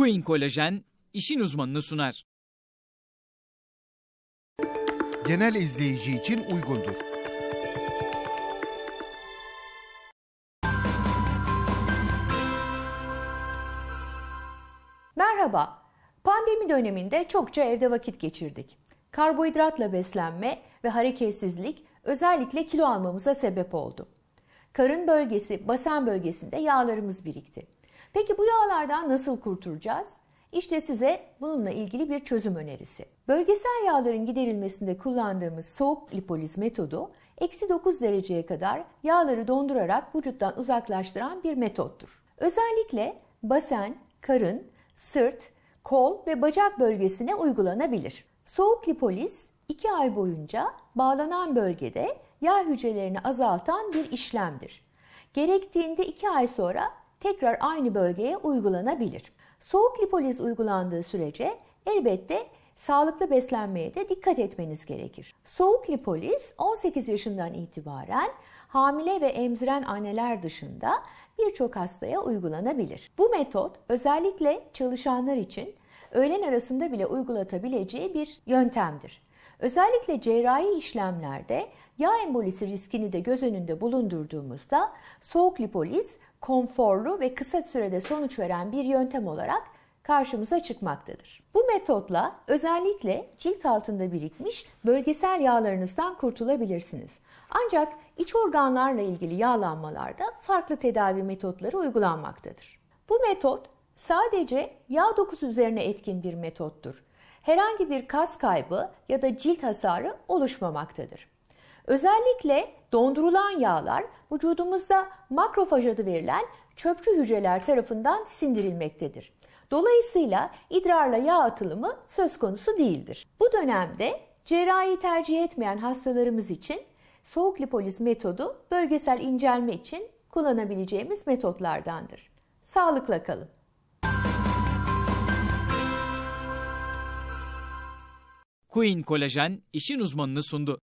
Queen Kolajen işin uzmanını sunar. Genel izleyici için uygundur. Merhaba. Pandemi döneminde çokça evde vakit geçirdik. Karbohidratla beslenme ve hareketsizlik özellikle kilo almamıza sebep oldu. Karın bölgesi, basen bölgesinde yağlarımız birikti. Peki bu yağlardan nasıl kurtulacağız? İşte size bununla ilgili bir çözüm önerisi. Bölgesel yağların giderilmesinde kullandığımız soğuk lipoliz metodu, eksi 9 dereceye kadar yağları dondurarak vücuttan uzaklaştıran bir metottur. Özellikle basen, karın, sırt, kol ve bacak bölgesine uygulanabilir. Soğuk lipoliz 2 ay boyunca bağlanan bölgede yağ hücrelerini azaltan bir işlemdir. Gerektiğinde 2 ay sonra tekrar aynı bölgeye uygulanabilir. Soğuk lipoliz uygulandığı sürece elbette sağlıklı beslenmeye de dikkat etmeniz gerekir. Soğuk lipoliz 18 yaşından itibaren hamile ve emziren anneler dışında birçok hastaya uygulanabilir. Bu metot özellikle çalışanlar için öğlen arasında bile uygulatabileceği bir yöntemdir. Özellikle cerrahi işlemlerde yağ embolisi riskini de göz önünde bulundurduğumuzda soğuk lipoliz konforlu ve kısa sürede sonuç veren bir yöntem olarak karşımıza çıkmaktadır. Bu metotla özellikle cilt altında birikmiş bölgesel yağlarınızdan kurtulabilirsiniz. Ancak iç organlarla ilgili yağlanmalarda farklı tedavi metotları uygulanmaktadır. Bu metot sadece yağ dokusu üzerine etkin bir metottur. Herhangi bir kas kaybı ya da cilt hasarı oluşmamaktadır. Özellikle dondurulan yağlar vücudumuzda makrofaj adı verilen çöpçü hücreler tarafından sindirilmektedir. Dolayısıyla idrarla yağ atılımı söz konusu değildir. Bu dönemde cerrahi tercih etmeyen hastalarımız için soğuk lipoliz metodu bölgesel incelme için kullanabileceğimiz metotlardandır. Sağlıkla kalın. Queen Kolajen işin uzmanını sundu.